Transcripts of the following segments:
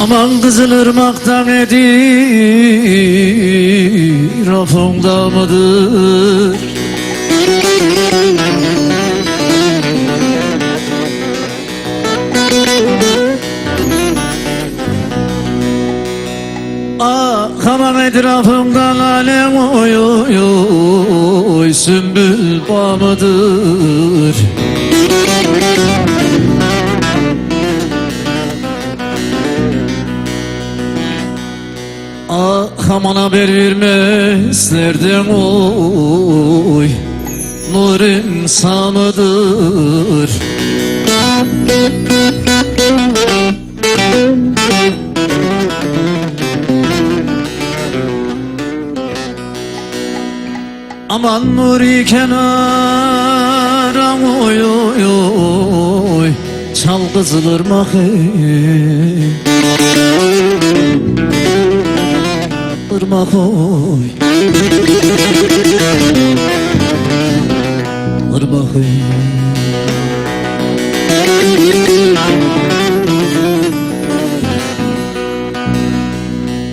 Aman Kızılırmak'tan edir Afında mıdır? Ah aman etrafımdan alem oy oy oy Sümbül bağ mıdır aman haber vermezlerden oy. Nurim samıdır Aman nuri kenara oy oy oy. Çal kızılırmak. ey Irmak oy Irmak ey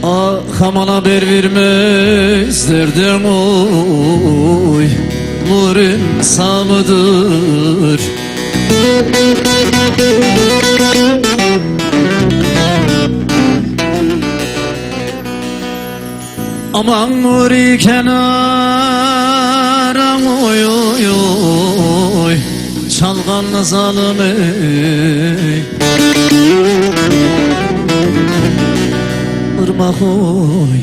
Ah aman haber vermezlerden oy. Nurin samıdır Aman nuri kenara oy oy oy. Çalgan zalim ey. Irmak oy